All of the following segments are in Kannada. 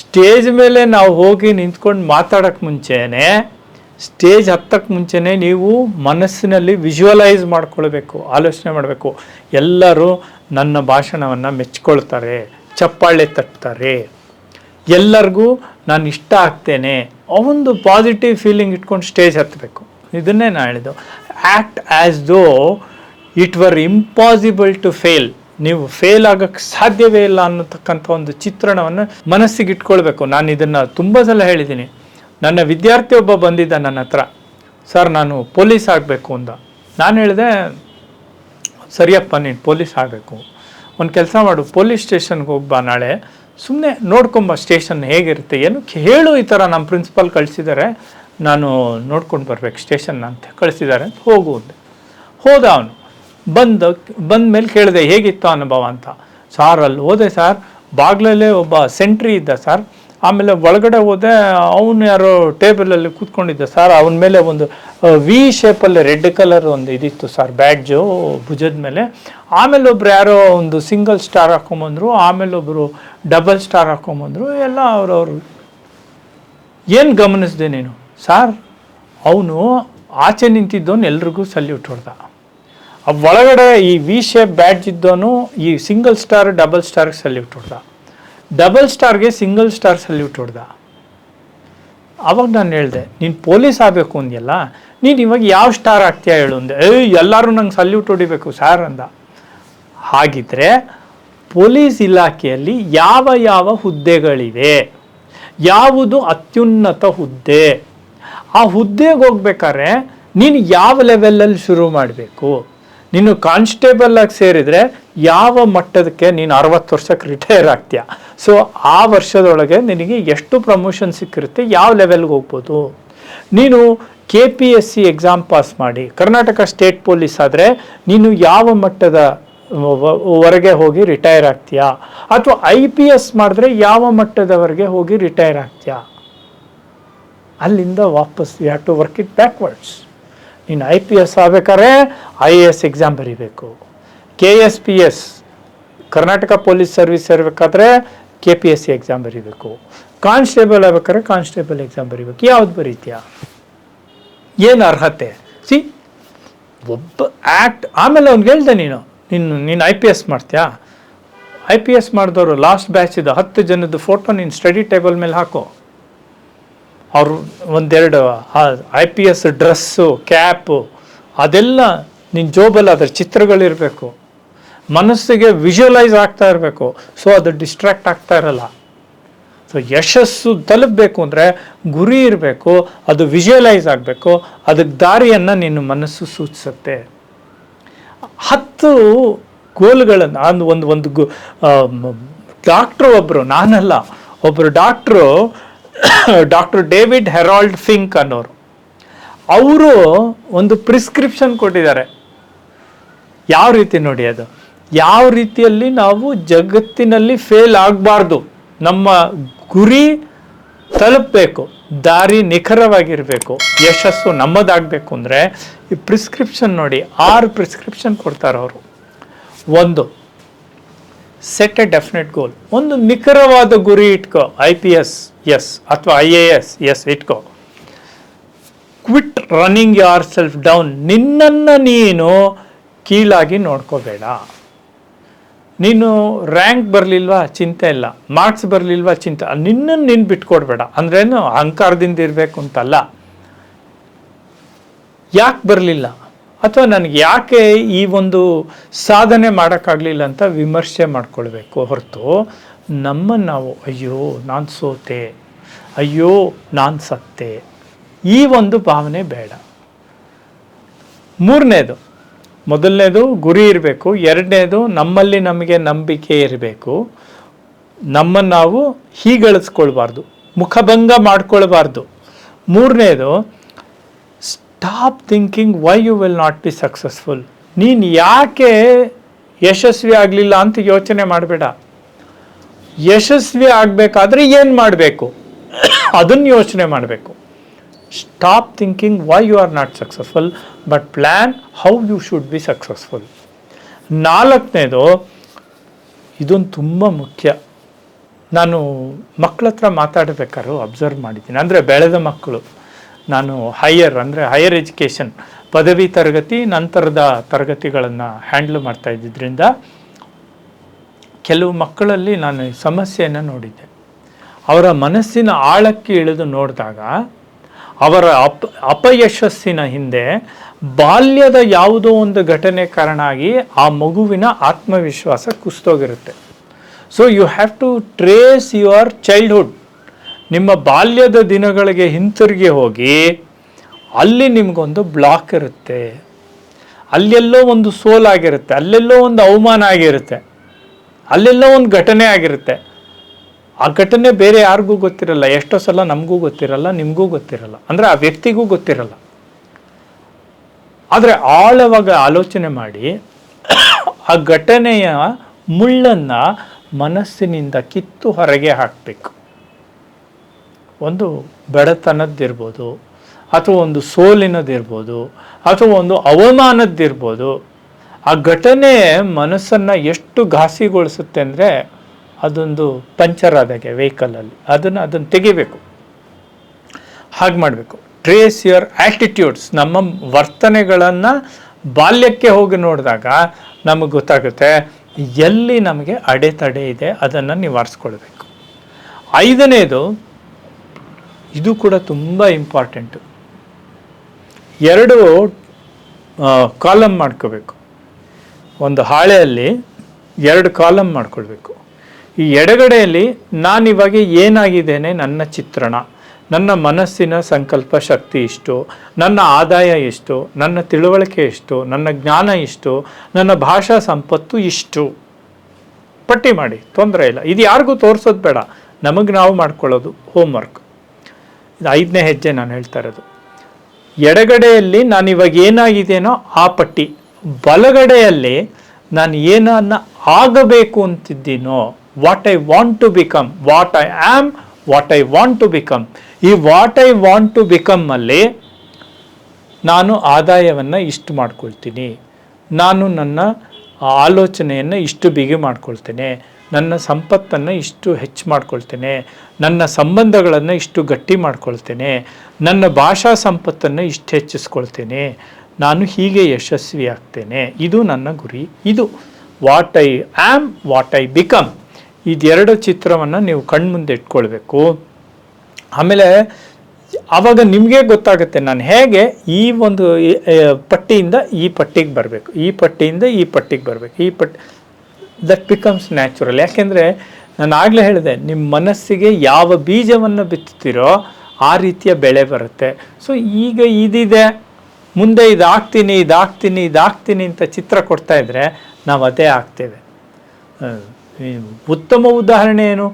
ಸ್ಟೇಜ್ ಮೇಲೆ ನಾವು ಹೋಗಿ ನಿಂತ್ಕೊಂಡು ಮಾತಾಡೋಕ್ಕೆ ಮುಂಚೆನೆ, ಸ್ಟೇಜ್ ಹತ್ತಕ್ಕೆ ಮುಂಚೆನೆ ನೀವು ಮನಸ್ಸಿನಲ್ಲಿ ವಿಜುವಲೈಸ್ ಮಾಡ್ಕೊಳ್ಬೇಕು, ಆಲೋಚನೆ ಮಾಡಬೇಕು. ಎಲ್ಲರೂ ನನ್ನ ಭಾಷಣವನ್ನು ಮೆಚ್ಕೊಳ್ತಾರೆ, ಚಪ್ಪಾಳೆ ತಟ್ತಾರೆ. ಎಲ್ಲರಿಗೂ ನಾನು ಇಷ್ಟ ಆಗ್ತೇನೆ. ಒಂದು ಪಾಸಿಟಿವ್ ಫೀಲಿಂಗ್ ಇಟ್ಕೊಂಡು ಸ್ಟೇಜ್ ಹತ್ತಬೇಕು ಇದನ್ನೇ ನಾನು ಹೇಳಿದ್ದು. Act as though it were impossible to fail ನೀವು ಫೇಲ್ ಆಗಕ್ಕೆ ಸಾಧ್ಯವೇ ಇಲ್ಲ ಅನ್ನತಕ್ಕಂಥ ಒಂದು ಚಿತ್ರಣವನ್ನು ಮನಸ್ಸಿಗೆ ಇಟ್ಕೊಳ್ಬೇಕು ನಾನು ಇದನ್ನು ತುಂಬ ಸಲ ಹೇಳಿದ್ದೀನಿ ನನ್ನ ವಿದ್ಯಾರ್ಥಿ ಒಬ್ಬ ಬಂದಿದ್ದ ನನ್ನ ಹತ್ರ, ಸರ್, ನಾನು ಪೊಲೀಸ್ ಆಗಬೇಕು ಅಂದ ನಾನು ಹೇಳಿದೆ, ಸರಿಯಪ್ಪ, ನೀನು ಪೊಲೀಸ್ ಆಗಬೇಕು. ಒಂದು ಕೆಲಸ ಮಾಡು, ಪೊಲೀಸ್ ಸ್ಟೇಷನ್ಗೆ ಹೋಗ್ಬಾ ನಾಳೆ. ಸುಮ್ಮನೆ ನೋಡ್ಕೊಂಬ, ಸ್ಟೇಷನ್ ಹೇಗಿರುತ್ತೆ ಏನು ಹೇಳು ಈ ಥರ ನಮ್ಮ ಪ್ರಿನ್ಸಿಪಾಲ್ ಕಳಿಸಿದ್ದಾರೆ ನಾನು ನೋಡ್ಕೊಂಡು ಬರ್ಬೇಕು, ಸ್ಟೇಷನ್ ಅಂತ ಕಳಿಸಿದ್ದಾರೆ ಅಂತ ಹೋಗು ಅಂದೆ. ಹೋದ ಅವನು. ಬಂದ ಬಂದ ಮೇಲೆ ಕೇಳಿದೆ, ಹೇಗಿತ್ತು ಅನುಭವ ಅಂತ. ಸಾರ್ ಅಲ್ಲಿ ಹೋದೆ ಸರ್, ಬಾಗ್ಲಲ್ಲೇ ಒಬ್ಬ ಸೆಂಟ್ರಿ ಇದ್ದ ಸರ್, ಆಮೇಲೆ ಒಳಗಡೆ ಹೋದೆ, ಅವನು ಯಾರೋ ಟೇಬಲಲ್ಲಿ ಕೂತ್ಕೊಂಡಿದ್ದ ಸರ್, ಅವನ ಮೇಲೆ ಒಂದು ವಿ ಶೇಪಲ್ಲಿ ರೆಡ್ ಕಲರ್ ಒಂದು ಇದಿತ್ತು ಸರ್ ಬ್ಯಾಡ್ಜು ಭುಜದ ಮೇಲೆ. ಆಮೇಲೆ ಒಬ್ರು ಯಾರೋ ಒಂದು ಸಿಂಗಲ್ ಸ್ಟಾರ್ ಹಾಕೊಂಬಂದ್ರು, ಆಮೇಲೆ ಒಬ್ಬರು ಡಬಲ್ ಸ್ಟಾರ್ ಹಾಕೊಂಬಂದ್ರು, ಎಲ್ಲ ಅವ್ರವ್ರು ಏನು ಗಮನಿಸಿದೆ ನೀನು? ಸಾರ್, ಅವನು ಆಚೆ ನಿಂತಿದ್ದವನು ಎಲ್ರಿಗೂ ಸಲ್ಯೂಟ್ ಹೊಡೆದ. ಒಳಗಡೆ ಈ ವಿ ಶೇಪ್ ಬ್ಯಾಡ್ಜ್ ಇದ್ದೋನು ಈ ಸಿಂಗಲ್ ಸ್ಟಾರ್ ಡಬಲ್ ಸ್ಟಾರ್ಗೆ ಸಲ್ಯೂಟ್ ಹೊಡೆದ. ಡಬಲ್ ಸ್ಟಾರ್ಗೆ ಸಿಂಗಲ್ ಸ್ಟಾರ್ ಸಲ್ಯೂಟ್ ಹೊಡ್ದ. ಅವಾಗ ನಾನು ಹೇಳಿದೆ, ನೀನು ಪೊಲೀಸ್ ಆಗಬೇಕು ಅಂದ್ಯಲ್ಲ, ನೀನು ಇವಾಗ ಯಾವ ಸ್ಟಾರ್ ಆಗ್ತೀಯ ಹೇಳು ಅಂದೆ. ಏಯ್, ಎಲ್ಲರೂ ನಂಗೆ ಸಲ್ಯೂಟ್ ಹೊಡಿಬೇಕು ಸಾರ್ ಅಂದ. ಹಾಗಿದ್ರೆ ಪೊಲೀಸ್ ಇಲಾಖೆಯಲ್ಲಿ ಯಾವ ಯಾವ ಹುದ್ದೆಗಳಿವೆ? ಯಾವುದು ಅತ್ಯುನ್ನತ ಹುದ್ದೆ? ಆ ಹುದ್ದೆಗೆ ಹೋಗ್ಬೇಕಾದ್ರೆ ನೀನು ಯಾವ ಲೆವೆಲಲ್ಲಿ ಶುರು ಮಾಡಬೇಕು? ನೀನು ಕಾನ್ಸ್ಟೇಬಲ್ ಆಗಿ ಸೇರಿದರೆ ಯಾವ ಮಟ್ಟದಕ್ಕೆ ನೀನು ಅರವತ್ತು ವರ್ಷಕ್ಕೆ ರಿಟೈರ್ ಆಗ್ತೀಯ? ಸೊ ಆ ವರ್ಷದೊಳಗೆ ನಿನಗೆ ಎಷ್ಟು ಪ್ರಮೋಷನ್ ಸಿಕ್ಕಿರುತ್ತೆ, ಯಾವ ಲೆವೆಲ್ಗೆ ಹೋಗ್ಬೋದು? ನೀನು K P S C exam pass ಮಾಡಿ, ಕರ್ನಾಟಕ ಸ್ಟೇಟ್ ಪೊಲೀಸ್ ಆದರೆ ನೀನು ಯಾವ ಮಟ್ಟದ ವರೆಗೆ ಹೋಗಿ ರಿಟೈರ್ ಆಗ್ತೀಯಾ? ಅಥವಾ ಐ ಪಿ ಎಸ್ ಮಾಡಿದ್ರೆ ಯಾವ ಮಟ್ಟದವರೆಗೆ ಹೋಗಿ ರಿಟೈರ್ ಆಗ್ತೀಯಾ? ಅಲ್ಲಿಂದ ವಾಪಸ್ you have to work it backwards ನೀನು ಐ ಪಿ ಎಸ್ ಆಗಬೇಕಾದ್ರೆ ಐ ಎ ಎಸ್ ಎಕ್ಸಾಮ್ ಬರೀಬೇಕು. K S P S Karnataka police service ಇರಬೇಕಾದ್ರೆ K P S C exam ಬರೀಬೇಕು. ಕಾನ್ಸ್ಟೇಬಲ್ ಆಗ್ಬೇಕಾದ್ರೆ ಕಾನ್ಸ್ಟೇಬಲ್ ಎಕ್ಸಾಮ್ ಬರೀಬೇಕು. ಯಾವ್ದು ಬರೀತೀಯಾ? ಏನು ಅರ್ಹತೆ? ಸಿ, ಒಬ್ಬ ಆ್ಯಕ್ಟ್ ಆಮೇಲೆ ಅವ್ನಿಗೆ ಹೇಳ್ದೆ ನೀನು. ನೀನು ನೀನು ಐ ಪಿ ಎಸ್ ಮಾಡ್ತೀಯಾ? ಐ ಪಿ ಎಸ್ ಮಾಡಿದವರು ಲಾಸ್ಟ್ ಬ್ಯಾಚ್ ಇದು ಹತ್ತು ಜನದ ಫೋಟೋ ನೀನು ಸ್ಟಡಿ ಟೇಬಲ್ ಮೇಲೆ ಹಾಕು. ಅವರು ಒಂದೆರಡು I P S dress cap ಅದೆಲ್ಲ ನಿನ್ನ ಜೋಬಲ್ಲಿ ಅದರ ಚಿತ್ರಗಳಿರಬೇಕು. ಮನಸ್ಸಿಗೆ ವಿಜುವಲೈಸ್ ಆಗ್ತಾ ಇರಬೇಕು. ಸೊ ಅದು ಡಿಸ್ಟ್ರಾಕ್ಟ್ ಆಗ್ತಾ ಇರಲ್ಲ. ಸೊ ಯಶಸ್ಸು ತಲುಪಬೇಕು ಅಂದರೆ ಗುರಿ ಇರಬೇಕು, ಅದು ವಿಜುವಲೈಸ್ ಆಗಬೇಕು, ಅದಕ್ಕೆ ದಾರಿಯನ್ನು ನಿನ್ನ ಮನಸ್ಸು ಸೂಚಿಸುತ್ತೆ. ಹತ್ತು ಗೋಲ್ಗಳನ್ನು ಅಂದ್ ಒಂದು ಒಂದು ಗು ಡಾಕ್ಟ್ರು ಒಬ್ಬರು ನಾನಲ್ಲ ಒಬ್ಬರು doctor doctor David Harold Fink ಅನ್ನೋರು. ಅವರು ಒಂದು ಪ್ರಿಸ್ಕ್ರಿಪ್ಷನ್ ಕೊಟ್ಟಿದ್ದಾರೆ. ಯಾವ ರೀತಿ ನೋಡಿ ಅದು? ಯಾವ ರೀತಿಯಲ್ಲಿ ನಾವು ಜಗತ್ತಿನಲ್ಲಿ ಫೇಲ್ ಆಗಬಾರ್ದು. ನಮ್ಮ ಗುರಿ ತಲುಪಬೇಕು. ದಾರಿ ನಿಖರವಾಗಿರಬೇಕು. ಯಶಸ್ಸು ನಮ್ಮದಾಗಬೇಕು ಅಂದರೆ ಈ ಪ್ರಿಸ್ಕ್ರಿಪ್ಷನ್ ನೋಡಿ ಆರು ಪ್ರಿಸ್ಕ್ರಿಪ್ಷನ್ ಕೊಡ್ತಾರೆ ಅವರು. ಒಂದು ಸೆಟ್ ಎ ಡೆಫಿನೆಟ್ ಗೋಲ್ ಒಂದು ನಿಖರವಾದ ಗುರಿ ಇಟ್ಕೋ. ಐ ಪಿ ಎಸ್ ಎಸ್ ಅಥವಾ ಐ ಎ ಎಸ್ ಎಸ್ ಇಟ್ಕೋ. Quit running yourself down ನಿನ್ನನ್ನು ನೀನು ಕೀಳಾಗಿ ನೋಡ್ಕೋಬೇಡ. ನೀನು ರ್ಯಾಂಕ್ ಬರಲಿಲ್ವಾ? ಚಿಂತೆ ಇಲ್ಲ. ಮಾರ್ಕ್ಸ್ ಬರಲಿಲ್ವಾ? ಚಿಂತೆ ನಿನ್ನನ್ನು ನೀನು ಬಿಟ್ಕೊಡ್ಬೇಡ. ಅಂದ್ರೇನು? ಅಹಂಕಾರದಿಂದ ಇರಬೇಕು ಅಂತಲ್ಲ ಯಾಕೆ ಬರಲಿಲ್ಲ? ಅಥವಾ ನನಗೆ ಯಾಕೆ ಈ ಒಂದು ಸಾಧನೆ ಮಾಡೋಕ್ಕಾಗಲಿಲ್ಲ ಅಂತ ವಿಮರ್ಶೆ ಮಾಡಿಕೊಳ್ಬೇಕು ಹೊರತು ನಮ್ಮನ್ನು ನಾವು, ಅಯ್ಯೋ, ನಾನು ಸೋತೆ. ಅಯ್ಯೋ, ನಾನು ಸತ್ತೆ. ಈ ಒಂದು ಭಾವನೆ ಬೇಡ. ಮೂರನೇದು, ಮೊದಲನೇದು ಗುರಿ ಇರಬೇಕು. ಎರಡನೇದು ನಮ್ಮಲ್ಲಿ ನಮಗೆ ನಂಬಿಕೆ ಇರಬೇಕು. ನಮ್ಮನ್ನು ನಾವು ಹೀಗಳಿಸ್ಕೊಳ್ಬಾರ್ದು. ಮುಖಭಂಗ ಮಾಡ್ಕೊಳ್ಬಾರ್ದು. ಮೂರನೇದು stop thinking why you will not be successful ನೀನು ಯಾಕೆ ಯಶಸ್ವಿ ಆಗಲಿಲ್ಲ ಅಂತ ಯೋಚನೆ ಮಾಡಬೇಡ. ಯಶಸ್ವಿ ಆಗಬೇಕಾದ್ರೆ ಏನು ಮಾಡಬೇಕು? ಅದನ್ನು ಯೋಚನೆ ಮಾಡಬೇಕು. Stop thinking why you are not successful but plan how you should be successful ನಾಲ್ಕನೇದು, ಇದೊಂದು ತುಂಬ ಮುಖ್ಯ. ನಾನು ಮಕ್ಕಳ ಹತ್ರ ಮಾತಾಡಬೇಕಾದ್ರೂ ಅಬ್ಸರ್ವ್ ಮಾಡಿದ್ದೀನಿ. ಅಂದರೆ ಬೆಳೆದ ಮಕ್ಕಳು. ನಾನು ಹೈಯರ್ ಅಂದರೆ ಹೈಯರ್ ಎಜುಕೇಷನ್ ಪದವಿ ತರಗತಿ, ನಂತರದ ತರಗತಿಗಳನ್ನು ಹ್ಯಾಂಡ್ಲ್ ಮಾಡ್ತಾ ಇದ್ದಿದ್ದರಿಂದ ಕೆಲವು ಮಕ್ಕಳಲ್ಲಿ ನಾನು ಸಮಸ್ಯೆಯನ್ನು ನೋಡಿದ್ದೆ. ಅವರ ಮನಸ್ಸಿನ ಆಳಕ್ಕೆ ಇಳಿದು ನೋಡಿದಾಗ ಅವರ ಅಪ್, ಅಪಯಶಸ್ಸಿನ ಹಿಂದೆ ಬಾಲ್ಯದ ಯಾವುದೋ ಒಂದು ಘಟನೆ ಕಾರಣ ಆಗಿ ಆ ಮಗುವಿನ ಆತ್ಮವಿಶ್ವಾಸ ಕುಸ್ತೋಗಿರುತ್ತೆ. So you have to trace your childhood ನಿಮ್ಮ ಬಾಲ್ಯದ ದಿನಗಳಿಗೆ ಹಿಂತಿರುಗಿ ಹೋಗಿ, ಅಲ್ಲಿ ನಿಮಗೊಂದು ಬ್ಲಾಕ್ ಇರುತ್ತೆ. ಅಲ್ಲೆಲ್ಲೋ ಒಂದು ಸೋಲಾಗಿರುತ್ತೆ ಅಲ್ಲೆಲ್ಲೋ ಒಂದು ಅವಮಾನ ಆಗಿರುತ್ತೆ, ಅಲ್ಲೆಲ್ಲೋ ಒಂದು ಘಟನೆ ಆಗಿರುತ್ತೆ. ಆ ಘಟನೆ ಬೇರೆ ಯಾರಿಗೂ ಗೊತ್ತಿರಲ್ಲ, ಎಷ್ಟೋ ಸಲ ನಮಗೂ ಗೊತ್ತಿರಲ್ಲ, ನಿಮಗೂ ಗೊತ್ತಿರಲ್ಲ, ಅಂದರೆ ಆ ವ್ಯಕ್ತಿಗೂ ಗೊತ್ತಿರಲ್ಲ. ಆದರೆ ಆಳವಾಗಿ ಆಲೋಚನೆ ಮಾಡಿ, ಆ ಘಟನೆಯ ಮುಳ್ಳನ್ನು ಮನಸ್ಸಿನಿಂದ ಕಿತ್ತು ಹೊರಗೆ ಹಾಕಬೇಕು. ಒಂದು ಬಡತನದ್ದಿರ್ಬೋದು, ಅಥವಾ ಒಂದು ಸೋಲಿನದಿರ್ಬೋದು ಅಥವಾ ಒಂದು ಅವಮಾನದ್ದಿರ್ಬೋದು, ಆ ಘಟನೆ ಮನಸ್ಸನ್ನು ಎಷ್ಟು ಘಾಸಿಗೊಳಿಸುತ್ತೆ ಅಂದರೆ ಅದೊಂದು ಪಂಚರ್ ಆದಾಗೆ ವೆಹಿಕಲಲ್ಲಿ. ಅದನ್ನು ಅದನ್ನು ತೆಗಿಬೇಕು. ಹಾಗೆ ಮಾಡಬೇಕು. ಟ್ರೇಸ್ ಯುವರ್ ಆ್ಯಟಿಟ್ಯೂಡ್ಸ್ ನಮ್ಮ ವರ್ತನೆಗಳನ್ನು ಬಾಲ್ಯಕ್ಕೆ ಹೋಗಿ ನೋಡಿದಾಗ ನಮಗೆ ಗೊತ್ತಾಗುತ್ತೆ, ಎಲ್ಲಿ ನಮಗೆ ಅಡೆತಡೆ ಇದೆ ಅದನ್ನು ನಿವಾರಿಸ್ಕೊಳ್ಬೇಕು. ಐದನೇದು ಇದು ಕೂಡ ತುಂಬ ಇಂಪಾರ್ಟೆಂಟು ಎರಡು ಕಾಲಮ್ ಮಾಡ್ಕೋಬೇಕು. ಒಂದು ಹಾಳೆಯಲ್ಲಿ ಎರಡು ಕಾಲಮ್ ಮಾಡ್ಕೊಳ್ಬೇಕು. ಈ ಎಡಗಡೆಯಲ್ಲಿ ನಾನಿವಾಗ ಏನಾಗಿದ್ದೇನೆ? ನನ್ನ ಚಿತ್ರಣ, ನನ್ನ ಮನಸ್ಸಿನ ಸಂಕಲ್ಪ ಶಕ್ತಿ ಇಷ್ಟು, ನನ್ನ ಆದಾಯ ಎಷ್ಟು ನನ್ನ ತಿಳುವಳಿಕೆ ಎಷ್ಟು ನನ್ನ ಜ್ಞಾನ ಇಷ್ಟು, ನನ್ನ ಭಾಷಾ ಸಂಪತ್ತು ಇಷ್ಟು. ಪಟ್ಟಿ ಮಾಡಿ, ತೊಂದರೆ ಇಲ್ಲ. ಇದು ಯಾರಿಗೂ ತೋರಿಸೋದು ಬೇಡ. ನಮಗೆ ನಾವು ಮಾಡ್ಕೊಳ್ಳೋದು ಹೋಮ್ವರ್ಕ್ ಇದು ಐದನೇ ಹೆಜ್ಜೆ ನಾನು ಹೇಳ್ತಾ ಇರೋದು. ಎಡಗಡೆಯಲ್ಲಿ ನಾನು ಇವಾಗ ಏನಾಗಿದೆಯೋ ಆ ಪಟ್ಟಿ, ಬಲಗಡೆಯಲ್ಲಿ ನಾನು ಏನನ್ನ ಆಗಬೇಕು ಅಂತಿದ್ದೀನೋ what I want to become what I am what I want to become ಈ what I want to become ಅಲ್ಲಿ ನಾನು ಆದಾಯವನ್ನು ಇಷ್ಟು ಮಾಡ್ಕೊಳ್ತೀನಿ. ನಾನು ನನ್ನ ಆಲೋಚನೆಯನ್ನು ಇಷ್ಟು ಬಿಗಿ ಮಾಡ್ಕೊಳ್ತೇನೆ. ನನ್ನ ಸಂಪತ್ತನ್ನು ಇಷ್ಟು ಹೆಚ್ಚು ಮಾಡ್ಕೊಳ್ತೇನೆ, ನನ್ನ ಸಂಬಂಧಗಳನ್ನು ಇಷ್ಟು ಗಟ್ಟಿ ಮಾಡ್ಕೊಳ್ತೇನೆ, ನನ್ನ ಭಾಷಾ ಸಂಪತ್ತನ್ನು ಇಷ್ಟು ಹೆಚ್ಚಿಸ್ಕೊಳ್ತೇನೆ, ನಾನು ಹೀಗೆ ಯಶಸ್ವಿ ಆಗ್ತೇನೆ. ಇದು ನನ್ನ ಗುರಿ. ಇದು what I am what I become ಇದೆರಡು ಚಿತ್ರವನ್ನು ನೀವು ಕಣ್ಮುಂದೆ ಇಟ್ಕೊಳ್ಬೇಕು. ಆಮೇಲೆ ಆವಾಗ ನಿಮಗೆ ಗೊತ್ತಾಗುತ್ತೆ ನಾನು ಹೇಗೆ ಈ ಒಂದು ಪಟ್ಟಿಯಿಂದ ಈ ಪಟ್ಟಿಗೆ ಬರಬೇಕು. ಈ ಪಟ್ಟಿಯಿಂದ ಈ ಪಟ್ಟಿಗೆ ಬರಬೇಕು. ಈ ಪಟ್ಟಿ ದಟ್ ಬಿಕಮ್ಸ್ ನ್ಯಾಚುರಲ್ ಯಾಕೆಂದರೆ ನಾನು ಆಗಲೇ ಹೇಳಿದೆ ನಿಮ್ಮ ಮನಸ್ಸಿಗೆ ಯಾವ ಬೀಜವನ್ನು ಬಿತ್ತುತ್ತೀರೋ ಆ ರೀತಿಯ ಬೆಳೆ ಬರುತ್ತೆ. ಸೊ ಈಗ ಇದಿದೆ, ಮುಂದೆ ಇದಾಗ್ತೀನಿ ಇದಾಗ್ತೀನಿ ಇದಾಗ್ತೀನಿ ಅಂತ ಚಿತ್ರ ಕೊಡ್ತಾ ಇದ್ದರೆ ನಾವು ಅದೇ ಆಗ್ತೇವೆ. ಉತ್ತಮ ಉದಾಹರಣೆ ಏನು?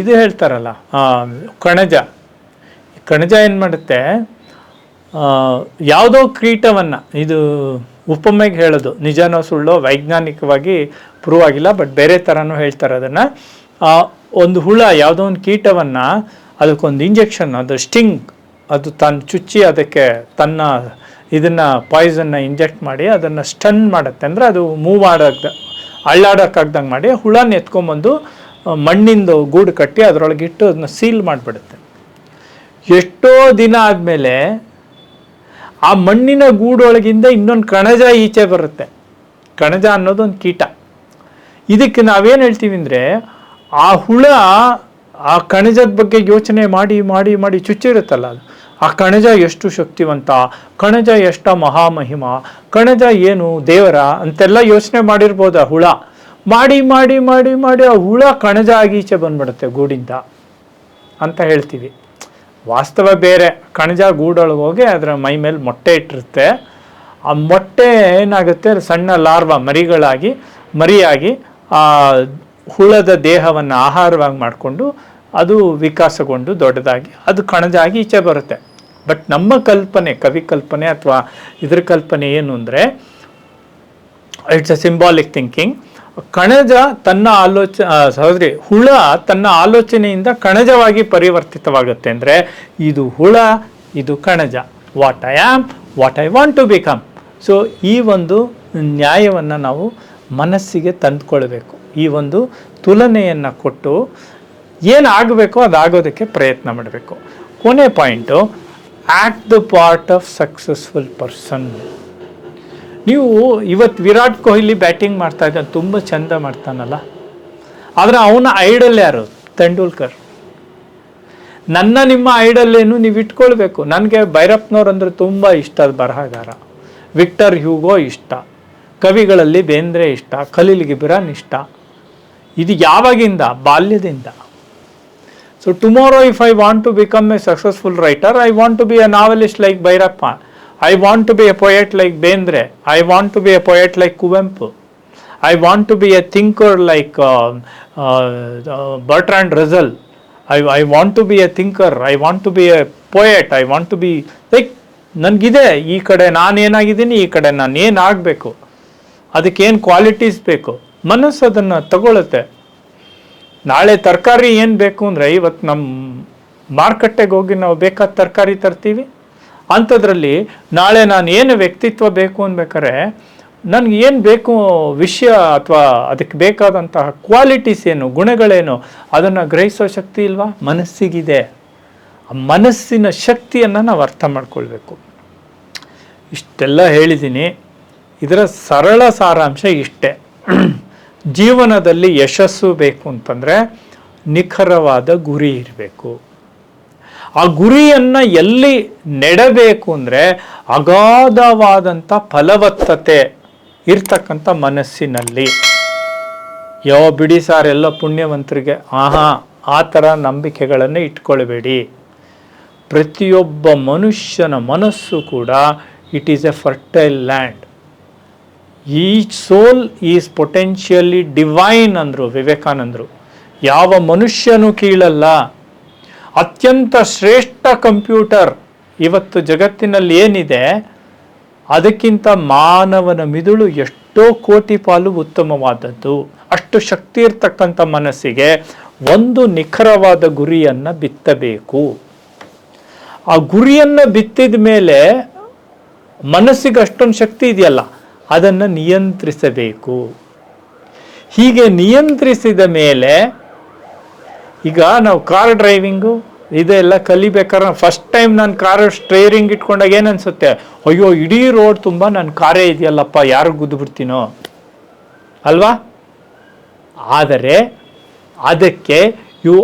ಇದು ಹೇಳ್ತಾರಲ್ಲ ಕಣಜ. ಕಣಜ ಏನು ಮಾಡುತ್ತೆ? ಯಾವುದೋ ಕೀಟವನ್ನು ಇದು ಉಪಮೆಗೆ ಹೇಳೋದು, ನಿಜನೋ ಸುಳ್ಳೋ, ವೈಜ್ಞಾನಿಕವಾಗಿ ಪ್ರೂವ್ ಆಗಿಲ್ಲ ಬಟ್ ಬೇರೆ ಥರನೂ ಹೇಳ್ತಾರೆ ಅದನ್ನು. ಒಂದು ಹುಳ ಯಾವುದೋ ಒಂದು ಕೀಟವನ್ನು ಅದಕ್ಕೊಂದು ಇಂಜೆಕ್ಷನ್ ಅದು ಸ್ಟಿಂಗ್ ಅದು ತನ್ನ ಚುಚ್ಚಿ ಅದಕ್ಕೆ ತನ್ನ ಇದನ್ನು ಪಾಯ್ಸನ್ನ ಇಂಜೆಕ್ಟ್ ಮಾಡಿ ಅದನ್ನು ಸ್ಟನ್ ಮಾಡುತ್ತೆ. ಅಂದರೆ ಅದು ಮೂವ್ ಆಡೋದ ಅಳ್ಳಾಡೋಕ್ಕಾಗ್ದಂಗೆ ಮಾಡಿ ಹುಳನ ಎತ್ಕೊಂಬಂದು ಮಣ್ಣಿಂದು ಗೂಡು ಕಟ್ಟಿ ಅದರೊಳಗೆ ಇಟ್ಟು ಅದನ್ನ ಸೀಲ್ ಮಾಡಿಬಿಡುತ್ತೆ. ಎಷ್ಟೋ ದಿನ ಆದಮೇಲೆ ಆ ಮಣ್ಣಿನ ಗೂಡೊಳಗಿಂದ ಇನ್ನೊಂದು ಕಣಜ ಈಚೆ ಬರುತ್ತೆ. ಕಣಜ ಅನ್ನೋದು ಒಂದು ಕೀಟ. ಇದಕ್ಕೆ ನಾವೇನು ಹೇಳ್ತೀವಿ ಅಂದರೆ, ಆ ಹುಳ ಆ ಕಣಜದ ಬಗ್ಗೆ ಯೋಚನೆ ಮಾಡಿ ಮಾಡಿ ಮಾಡಿ ಚುಚ್ಚಿರುತ್ತಲ್ಲ ಅದು. ಆ ಕಣಜ ಎಷ್ಟು ಶಕ್ತಿವಂತ ಕಣಜ ಎಷ್ಟ ಮಹಾಮಹಿಮ ಕಣಜ ಏನು ದೇವರ ಅಂತೆಲ್ಲ ಯೋಚನೆ ಮಾಡಿರ್ಬೋದು ಆ ಹುಳ. ಮಾಡಿ ಮಾಡಿ ಮಾಡಿ ಮಾಡಿ ಆ ಹುಳ ಕಣಜ ಆಗಿ ಈಚೆ ಬಂದ್ಬಿಡುತ್ತೆ ಗೂಡಿಂದ ಅಂತ ಹೇಳ್ತೀವಿ. ವಾಸ್ತವ ಬೇರೆ. ಕಣಜ ಗೂಡೊಳಗೆ ಹೋಗಿ ಅದರ ಮೈ ಮೇಲೆ ಮೊಟ್ಟೆ ಇಟ್ಟಿರುತ್ತೆ. ಆ ಮೊಟ್ಟೆ ಏನಾಗುತ್ತೆ? ಸಣ್ಣ ಲಾರ್ವ ಮರಿಗಳಾಗಿ, ಮರಿಯಾಗಿ ಆ ಹುಳದ ದೇಹವನ್ನು ಆಹಾರವಾಗಿ ಮಾಡಿಕೊಂಡು ಅದು ವಿಕಾಸಗೊಂಡು ದೊಡ್ಡದಾಗಿ, ಅದು ಕಣಜಾಗಿ ಈಚೆ ಬರುತ್ತೆ. ಬಟ್ ನಮ್ಮ ಕಲ್ಪನೆ, ಕವಿ ಕಲ್ಪನೆ ಅಥವಾ ಇದ್ರ ಕಲ್ಪನೆ ಏನು ಅಂದರೆ ಇಟ್ಸ್ ಅ ಸಿಂಬಾಲಿಕ್ ಥಿಂಕಿಂಗ್ ಕಣಜ ತನ್ನ ಆಲೋಚ ಸಾರಿ ಹುಳ ತನ್ನ ಆಲೋಚನೆಯಿಂದ ಕಣಜವಾಗಿ ಪರಿವರ್ತಿತವಾಗುತ್ತೆ ಅಂದರೆ, ಇದು ಹುಳ, ಇದು ಕಣಜ. What I am what I want to become so ಈ ಒಂದು ನ್ಯಾಯವನ್ನು ನಾವು ಮನಸ್ಸಿಗೆ ತಂದುಕೊಳ್ಬೇಕು. ಈ ಒಂದು ತುಲನೆಯನ್ನು ಕೊಟ್ಟು ಏನು ಆಗಬೇಕೋ ಅದು ಆಗೋದಕ್ಕೆ ಪ್ರಯತ್ನ ಮಾಡಬೇಕು. ಕೊನೆ point act the part of successful person ನೀವು ಇವತ್ತು ವಿರಾಟ್ ಕೊಹ್ಲಿ ಬ್ಯಾಟಿಂಗ್ ಮಾಡ್ತಾ ಇದ್ದಾನೆ ತುಂಬ ಚಂದ ಮಾಡ್ತಾನಲ್ಲ. ಆದರೆ ಅವನ ಐಡಲ್ ಯಾರು? ತೆಂಡೂಲ್ಕರ್. ನನ್ನ ನಿಮ್ಮ ಐಡಲ್ ಏನು ನೀವು ಇಟ್ಕೊಳ್ಬೇಕು. ನನಗೆ ಭೈರಪ್ಪನವ್ರು ಅಂದರೆ ತುಂಬ ಇಷ್ಟ ಬರಹಗಾರ. ವಿಕ್ಟರ್ ಹ್ಯೂಗೋ ಇಷ್ಟ. ಕವಿಗಳಲ್ಲಿ ಬೇಂದ್ರೆ ಇಷ್ಟ ಖಲೀಲ್ಗೆ ಬಿರಾನ್ ಇಷ್ಟ ಇದು ಯಾವಾಗಿಂದ? ಬಾಲ್ಯದಿಂದ. So tomorrow if I want to become a successful writer I want to be a novelist like Bhyrappa I want to be a poet like Bendre I want to be a poet like Kuvempu I want to be a thinker like Bertrand Russell I I want to be a thinker I want to be a poet I want to be like ನನಗಿದೆ. ಈ ಕಡೆ ನಾನೇನಾಗಿದ್ದೀನಿ, ಈ ಕಡೆ ನಾನು ಏನಾಗಬೇಕು ಅದಕ್ಕೇನು ಕ್ವಾಲಿಟೀಸ್ ಬೇಕು? ಮನಸ್ಸು ಅದನ್ನು ತಗೊಳುತ್ತೆ. ನಾಳೆ ತರಕಾರಿ ಏನು ಬೇಕು ಅಂದರೆ ಇವತ್ತು ನಮ್ಮ ಮಾರುಕಟ್ಟೆಗೆ ಹೋಗಿ ನಾವು ಬೇಕಾದ ತರಕಾರಿ ತರ್ತೀವಿ. ಅಂಥದ್ರಲ್ಲಿ ನಾಳೆ ನಾನು ಏನು ವ್ಯಕ್ತಿತ್ವ ಬೇಕು ಅನ್ಬೇಕಾರೆ ನನಗೆ ಏನು ಬೇಕು ವಿಷಯ ಅಥವಾ ಅದಕ್ಕೆ ಬೇಕಾದಂತಹ ಕ್ವಾಲಿಟೀಸ್ ಏನು, ಗುಣಗಳೇನು, ಅದನ್ನು ಗ್ರಹಿಸೋ ಶಕ್ತಿ ಇಲ್ವಾ? ಮನಸ್ಸಿಗಿದೆ. ಆ ಮನಸ್ಸಿನ ಶಕ್ತಿಯನ್ನು ನಾವು ಅರ್ಥ ಮಾಡ್ಕೊಳ್ಬೇಕು. ಇಷ್ಟೆಲ್ಲ ಹೇಳಿದ್ದೀನಿ ಇದರ ಸರಳ ಸಾರಾಂಶ ಇಷ್ಟೇ. ಜೀವನದಲ್ಲಿ ಯಶಸ್ಸು ಬೇಕು ಅಂತಂದರೆ ನಿಖರವಾದ ಗುರಿ ಇರಬೇಕು. ಆ ಗುರಿಯನ್ನು ಎಲ್ಲಿ ನೆಡಬೇಕು ಅಂದರೆ ಅಗಾಧವಾದಂಥ ಫಲವತ್ತತೆ ಇರ್ತಕ್ಕಂಥ ಮನಸ್ಸಿನಲ್ಲಿ. ಯಾವ ಬಿಡಿ ಸಾರ್ ಎಲ್ಲ ಪುಣ್ಯವಂತರಿಗೆ, ಆಹಾ, ಆ ಥರ ನಂಬಿಕೆಗಳನ್ನು ಇಟ್ಕೊಳ್ಬೇಡಿ. ಪ್ರತಿಯೊಬ್ಬ ಮನುಷ್ಯನ ಮನಸ್ಸು ಕೂಡ it is a fertile land each soul is potentially divine ಅಂದರು, ವಿವೇಕಾನಂದರು. ಯಾವ ಮನುಷ್ಯನೂ ಕೀಳಲ್ಲ. ಅತ್ಯಂತ ಶ್ರೇಷ್ಠ ಕಂಪ್ಯೂಟರ್ ಇವತ್ತು ಜಗತ್ತಿನಲ್ಲಿ ಏನಿದೆ, ಅದಕ್ಕಿಂತ ಮಾನವನ ಮಿದುಳು ಎಷ್ಟೋ ಕೋಟಿ ಪಾಲು ಉತ್ತಮವಾದದ್ದು. ಅಷ್ಟು ಶಕ್ತಿ ಇರ್ತಕ್ಕಂಥ ಮನಸ್ಸಿಗೆ ಒಂದು ನಿಖರವಾದ ಗುರಿಯನ್ನು ಬಿತ್ತಬೇಕು. ಆ ಗುರಿಯನ್ನು ಬಿತ್ತಿದ ಮೇಲೆ ಮನಸ್ಸಿಗೆ ಅಷ್ಟೊಂದು ಶಕ್ತಿ ಇದೆಯಲ್ಲ. ಅದನ್ನು ನಿಯಂತ್ರಿಸಬೇಕು. ಹೀಗೆ ನಿಯಂತ್ರಿಸಿದ ಮೇಲೆ ಈಗ ನಾವು ಕಾರ್ ಡ್ರೈವಿಂಗು ಇದೆಲ್ಲ ಕಲಿಬೇಕಾದ್ರೆ ಫಸ್ಟ್ ಟೈಮ್ ನಾನು ಕಾರ್ ಸ್ಟೇರಿಂಗ್ ಇಟ್ಕೊಂಡಾಗ ಏನು ಅನ್ಸುತ್ತೆ? ಅಯ್ಯೋ, ಇಡೀ ರೋಡ್ ತುಂಬ ನನ್ನ ಕಾರೇ ಇದೆಯಲ್ಲಪ್ಪ ಯಾರು ಗುದ್ದು ಬಿಡ್ತೀನೋ? ಅಲ್ವಾ? ಆದರೆ ಅದಕ್ಕೆ you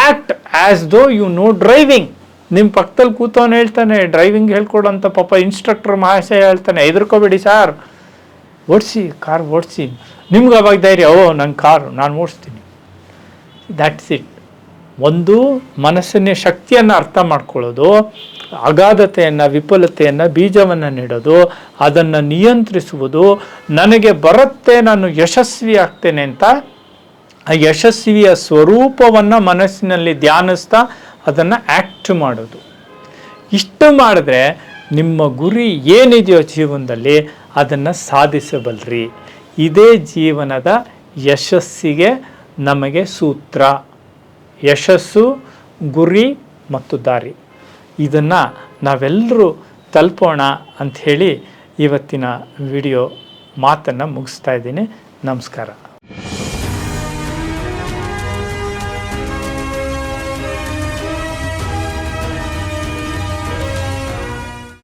act as though you know driving ನಿಮ್ಮ ಪಕ್ಕದಲ್ಲಿ ಕೂತವನು ಹೇಳ್ತಾನೆ ಡ್ರೈವಿಂಗ್ ಹೇಳ್ಕೊಡೋಂಥ ಪಾಪ ಇನ್ಸ್ಟ್ರಕ್ಟರ್ ಮಹಾಶಯ ಹೇಳ್ತಾನೆ, ಹೆದರ್ಕೋಬೇಡಿ ಸರ್ ಓಡಿಸಿ, ಕಾರ್ ಓಡಿಸಿ. ನಿಮ್ಗೆ ಅವಾಗ ಧೈರ್ಯ, ಓ ನನ್ನ ಕಾರು, ನಾನು ಓಡಿಸ್ತೀನಿ. ದ್ಯಾಟ್ಸ್ ಇಟ್ ಒಂದು ಮನಸ್ಸಿನ ಶಕ್ತಿಯನ್ನು ಅರ್ಥ ಮಾಡ್ಕೊಳ್ಳೋದು, ಅಗಾಧತೆಯನ್ನು, ವಿಫಲತೆಯನ್ನು, ಬೀಜವನ್ನು ನೀಡೋದು, ಅದನ್ನು ನಿಯಂತ್ರಿಸುವುದು, ನನಗೆ ಬರುತ್ತೆ, ನಾನು ಯಶಸ್ವಿ ಆಗ್ತೇನೆ ಅಂತ ಆ ಯಶಸ್ವಿಯ ಸ್ವರೂಪವನ್ನು ಮನಸ್ಸಿನಲ್ಲಿ ಧ್ಯಾನಿಸ್ತಾ ಅದನ್ನು ಆ್ಯಕ್ಟ್ ಮಾಡೋದು. ಇಷ್ಟು ಮಾಡಿದ್ರೆ ನಿಮ್ಮ ಗುರಿ ಏನಿದೆಯೋ ಜೀವನದಲ್ಲಿ ಅದನ್ನು ಸಾಧಿಸಬಲ್ರಿ. ಇದೇ ಜೀವನದ ಯಶಸ್ಸಿಗೆ ನಮಗೆ ಸೂತ್ರ. ಯಶಸ್ಸು, ಗುರಿ ಮತ್ತು ದಾರಿ. ಇದನ್ನು ನಾವೆಲ್ಲರೂ ತಲುಪೋಣ ಅಂಥೇಳಿ ಇವತ್ತಿನ ವಿಡಿಯೋ ಮಾತನ್ನು ಮುಗಿಸ್ತಾ ಇದ್ದೀನಿ. ನಮಸ್ಕಾರ.